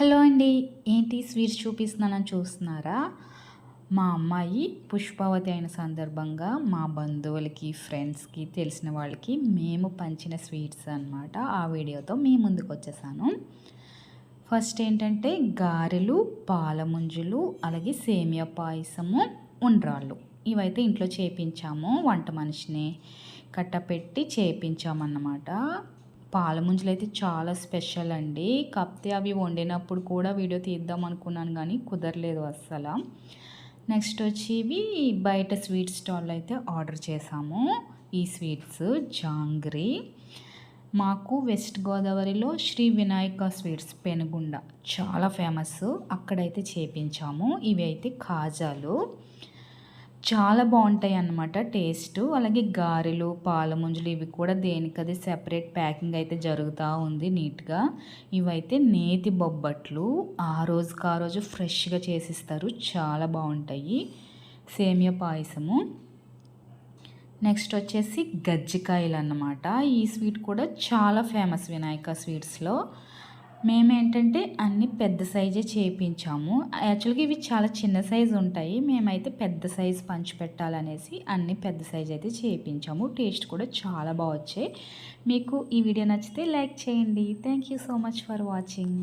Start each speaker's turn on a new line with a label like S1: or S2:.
S1: Hello అండి ఏంటి sweets చూపిస్తున్నానని చూస్తున్నారా? మా అమ్మాయి పుష్పవతి అయిన సందర్భంగా మా బంధువులకి ఫ్రెండ్స్కి తెలిసిన వాళ్ళకి మేము పంచిన స్వీట్స్ అనమాట ఆ వీడియోతో మీ ముందుకు వచ్చేసాను. ఫస్ట్ ఏంటంటే గారెలు పాలముంజులు అలాగే సేమియా పాయసము ఉండ్రాళ్ళు. ఇవైతే ఇంట్లో చేపించాము. వంట మనిషిని కట్టపెట్టి చేపించామన్నమాట. పాలముంజలు అయితే చాలా స్పెషల్ అండి. కాకపోతే అవి వండినప్పుడు కూడా వీడియో తీద్దాం అనుకున్నాను కానీ కుదరలేదు అస్సలు. నెక్స్ట్ వచ్చి ఇవి బయట స్వీట్ స్టాల్ అయితే ఆర్డర్ చేసాము ఈ స్వీట్స్ జాంగ్రీ. మాకు వెస్ట్ గోదావరిలో శ్రీ వినాయక స్వీట్స్ పెనుగుండ చాలా ఫేమస్ అక్కడైతే చేపించాము. ఇవి అయితే కాజాలు. చాలా బాగుంటాయి అన్నమాట టేస్ట్. అలాగే గారెలు పాల ముంజలు ఇవి కూడా దేనికది సెపరేట్ ప్యాకింగ్ అయితే జరుగుతూ ఉంది నీట్గా. ఇవైతే నేతి బొబ్బట్లు ఆ రోజుకి ఆ రోజు ఫ్రెష్గా చేసిస్తారు. చాలా బాగుంటాయి. సేమియా పాయసము. నెక్స్ట్ వచ్చేసి గజ్జికాయలు అన్నమాట ఈ స్వీట్ కూడా చాలా ఫేమస్ వినాయక స్వీట్స్లో. మేమేంటంటే అన్ని పెద్ద సైజే చేయించాము యాక్చువల్గా ఇవి చాలా చిన్న సైజు ఉంటాయి. మేమైతే పెద్ద సైజు పంచి పెట్టాలనేసి అన్ని పెద్ద సైజ్ అయితే చేయించాము టేస్ట్ కూడా చాలా బాగా వచ్చాయి మీకు ఈ వీడియో నచ్చితే లైక్ చేయండి. Thank you so much for watching.